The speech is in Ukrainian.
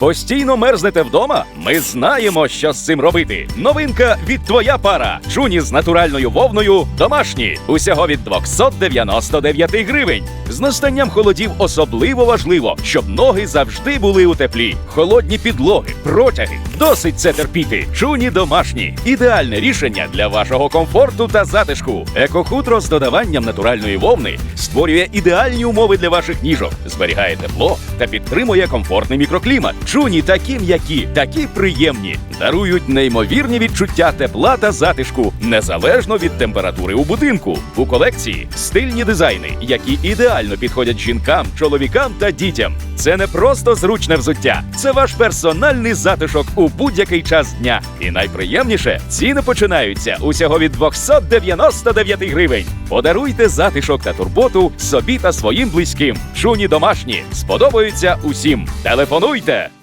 Постійно мерзнете вдома? Ми знаємо, що з цим робити. Новинка від твоя пара. Чуні з натуральною вовною домашні. Усього від 299 гривень. З настанням холодів особливо важливо, щоб ноги завжди були у теплі. Холодні підлоги, протяги. Досить це терпіти. Чуні домашні. Ідеальне рішення для вашого комфорту та затишку. Екохутро з додаванням натуральної вовни створює ідеальні умови для ваших ніжок, зберігає тепло та підтримує комфортний мікроклімат. Чуні такі м'які, такі приємні, дарують неймовірні відчуття тепла та затишку незалежно від температури у будинку. У колекції стильні дизайни, які ідеально підходять жінкам, чоловікам та дітям. Це не просто зручне взуття, це ваш персональний затишок у будь-який час дня. І найприємніше ціни починаються усього від 299 гривень. Подаруйте затишок та турботу собі та своїм близьким. Чуні домашні сподобаються усім. Телефонуйте